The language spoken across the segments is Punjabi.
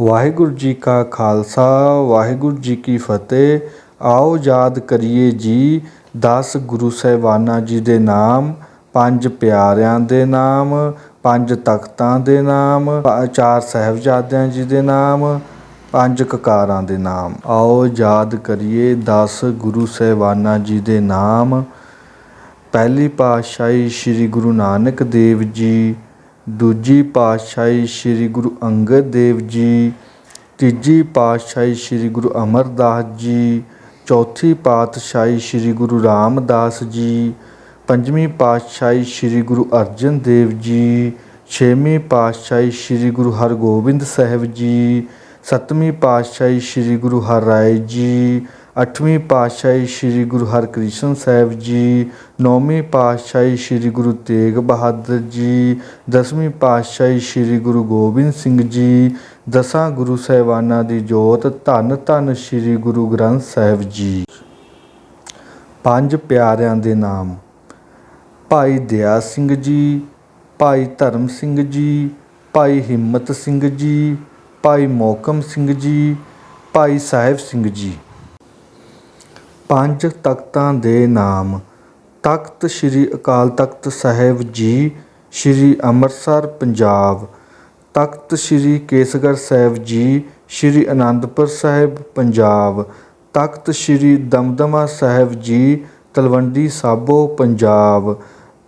ਵਾਹਿਗੁਰੂ ਜੀ ਕਾ ਖਾਲਸਾ, ਵਾਹਿਗੁਰੂ ਜੀ ਕੀ ਫਤਿਹ। ਆਓ ਯਾਦ ਕਰੀਏ ਜੀ 10 ਗੁਰੂ ਸਾਹਿਬਾਨਾਂ ਜੀ ਦੇ ਨਾਮ, ਪੰਜ ਪਿਆਰਿਆਂ ਦੇ ਨਾਮ, ਪੰਜ ਤਖਤਾਂ ਦੇ ਨਾਮ, ਚਾਰ ਸਾਹਿਬਜ਼ਾਦਿਆਂ ਜੀ ਦੇ ਨਾਮ, ਪੰਜ ਕਕਾਰਾਂ ਦੇ ਨਾਮ। ਆਓ ਯਾਦ ਕਰੀਏ 10 ਗੁਰੂ ਸਾਹਿਬਾਨਾਂ ਜੀ ਦੇ ਨਾਮ। ਪਹਿਲੀ ਪਾਤਸ਼ਾਹੀ ਸ੍ਰੀ ਗੁਰੂ ਨਾਨਕ ਦੇਵ ਜੀ ਦੂਜੀ ਪਾਤਸ਼ਾਹੀ ਸ੍ਰੀ ਗੁਰੂ ਅੰਗਦ ਦੇਵ ਜੀ, ਤੀਜੀ ਪਾਤਸ਼ਾਹੀ ਸ੍ਰੀ ਗੁਰੂ ਅਮਰਦਾਸ ਜੀ, ਚੌਥੀ ਪਾਤਸ਼ਾਹੀ ਸ੍ਰੀ ਗੁਰੂ ਰਾਮਦਾਸ ਜੀ, ਪੰਜਵੀਂ ਪਾਤਸ਼ਾਹੀ ਸ੍ਰੀ ਗੁਰੂ ਅਰਜਨ ਦੇਵ ਜੀ, ਛੇਵੀਂ ਪਾਤਸ਼ਾਹੀ ਸ੍ਰੀ ਗੁਰੂ ਹਰਗੋਬਿੰਦ ਸਾਹਿਬ ਜੀ, ਸੱਤਵੀਂ ਪਾਤਸ਼ਾਹੀ ਸ੍ਰੀ ਗੁਰੂ ਹਰਿਰਾਏ ਜੀ ਅੱਠਵੀਂ ਪਾਤਸ਼ਾਹੀ ਸ੍ਰੀ ਗੁਰੂ ਹਰਕ੍ਰਿਸ਼ਨ ਸਾਹਿਬ ਜੀ, ਨੌਵੀਂ ਪਾਤਸ਼ਾਹੀ ਸ੍ਰੀ ਗੁਰੂ ਤੇਗ ਬਹਾਦਰ ਜੀ, ਦਸਵੀਂ ਪਾਤਸ਼ਾਹੀ ਸ੍ਰੀ ਗੁਰੂ ਗੋਬਿੰਦ ਸਿੰਘ ਜੀ, ਦਸਾਂ ਗੁਰੂ ਸਾਹਿਬਾਨਾਂ ਦੀ ਜੋਤ ਧੰਨ ਧੰਨ ਸ੍ਰੀ ਗੁਰੂ ਗ੍ਰੰਥ ਸਾਹਿਬ ਜੀ। ਪੰਜ ਪਿਆਰਿਆਂ ਦੇ ਨਾਮ, ਭਾਈ ਦਇਆ ਸਿੰਘ ਜੀ, ਭਾਈ ਧਰਮ ਸਿੰਘ ਜੀ, ਭਾਈ ਹਿੰਮਤ ਸਿੰਘ ਜੀ, ਭਾਈ ਮੋਕਮ ਸਿੰਘ ਜੀ, ਭਾਈ ਸਾਹਿਬ ਸਿੰਘ ਜੀ। ਪੰਜ ਤਖਤਾਂ ਦੇ ਨਾਮ। ਤਖਤ ਸ੍ਰੀ ਅਕਾਲ ਤਖਤ ਸਾਹਿਬ ਜੀ, ਸ੍ਰੀ ਅੰਮ੍ਰਿਤਸਰ, ਪੰਜਾਬ। ਤਖਤ ਸ੍ਰੀ ਕੇਸਗੜ੍ਹ ਸਾਹਿਬ ਜੀ, ਸ੍ਰੀ ਅਨੰਦਪੁਰ ਸਾਹਿਬ, ਪੰਜਾਬ। ਤਖਤ ਸ੍ਰੀ ਦਮਦਮਾ ਸਾਹਿਬ ਜੀ, ਤਲਵੰਡੀ ਸਾਬੋ, ਪੰਜਾਬ।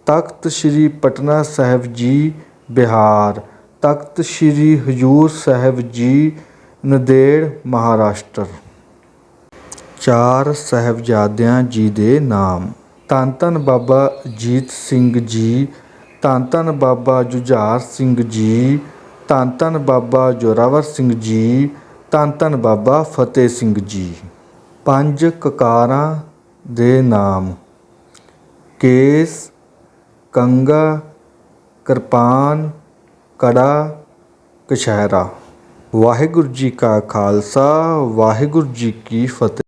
ਤਖਤ ਸ੍ਰੀ ਪਟਨਾ ਸਾਹਿਬ ਜੀ, ਬਿਹਾਰ। ਤਖਤ ਸ੍ਰੀ ਹਜੂਰ ਸਾਹਿਬ ਜੀ, ਨੰਦੇੜ, ਮਹਾਰਾਸ਼ਟਰ। ਚਾਰ ਸਾਹਿਬਜ਼ਾਦਿਆਂ ਜੀ ਦੇ ਨਾਮ। ਧੰਨ ਧੰਨ ਬਾਬਾ ਅਜੀਤ ਸਿੰਘ ਜੀ, ਧੰਨ ਧੰਨ ਬਾਬਾ ਜੁਝਾਰ ਸਿੰਘ ਜੀ, ਧੰਨ ਧੰਨ ਬਾਬਾ ਜੋਰਾਵਰ ਸਿੰਘ ਜੀ, ਧੰਨ ਧੰਨ ਬਾਬਾ ਫਤਿਹ ਸਿੰਘ ਜੀ। ਪੰਜ ਕਕਾਰਾਂ ਦੇ ਨਾਮ। ਕੇਸ, ਕੰਗਾ, ਕਿਰਪਾਨ, ਕੜਾ ਕਸ਼ਹਿਰਾ ਵਾਹਿਗੁਰੂ ਜੀ ਕਾ ਖਾਲਸਾ, ਵਾਹਿਗੁਰੂ ਜੀ ਕੀ ਫਤਿਹ।